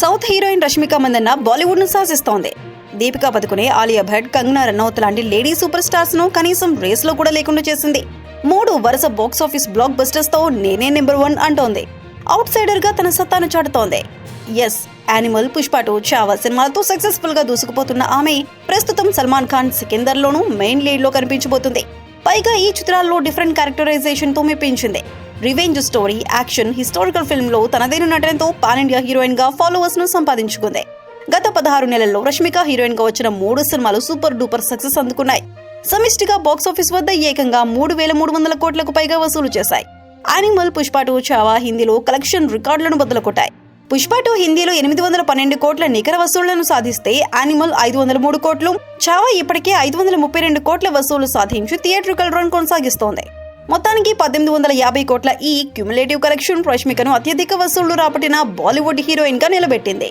South heroine Rashmika Mandanna బాలీవుడ్ను శాసిస్తోంది. దీపికా పదుకునే ఆలియా భట్ కంగనా రనౌత్ లాంటి లేడీ సూపర్ స్టార్స్ను కనీసం రేస్లో కూడా లేకుండా చేసింది. మూడు వరుస బాక్స్ ఆఫీస్ బ్లాక్ బస్టర్స్తో నేనే నెంబర్ వన్ అంటోంది. అవుట్ సైడర్గా తన సత్తాను చాటుతోంది. ఎస్ యానిమల్ పుష్పటు చావా సినిమాలతో సక్సెస్ఫుల్గా దూసుకుపోతున్న ఆమె ప్రస్తుతం సల్మాన్ ఖాన్ సికిందర్ లోను మెయిన్ లీడ్లో కనిపించబోతుంది. పైగా ఈ చిత్రాల్లో డిఫరెంట్ క్యారెక్టరైజేషన్తో మెప్పించింది. రివెంజ్ స్టోరీ యాక్షన్ హిస్టారికల్ ఫిల్మ్లో తనదైన నటనతో పాన్ ఇండియా హీరోయిన్గా ఫాలోవర్స్ను సంపాదించుకుంది. గత పదహారు నెలల్లో రష్మిక హీరోయిన్గా వచ్చిన మూడు సినిమాలు సూపర్ డూపర్ సక్సెస్ అందుకున్నాయి. సమిష్టిగా బాక్సాఫీస్ వద్ద ఏకంగా మూడు వేల మూడు వందల కోట్లకు పైగా వసూలు చేశాయి. యానిమల్ పుష్ప టూ చావా హిందీలో కలెక్షన్ రికార్డులను బదులుకొట్టాయి. పుష్ప టూ హిందీలో ఎనిమిది వందల పన్నెండు కోట్ల నికర వసూళ్ళను సాధిస్తే యానిమల్ ఐదు వందల మూడు కోట్లు చావా ఇప్పటికే ఐదు వందల ముప్పై రెండు కోట్ల వసూలు సాధించి థియేట్రికల్ రన్ కొనసాగిస్తోంది. మొత్తానికి పద్దెనిమిది వందల యాభై కోట్ల ఈ క్యుములేటివ్ కలెక్షన్ రష్మికను అత్యధిక వసూళ్ళు రాబట్టిన బాలీవుడ్ హీరోయిన్గా నిలబెట్టింది.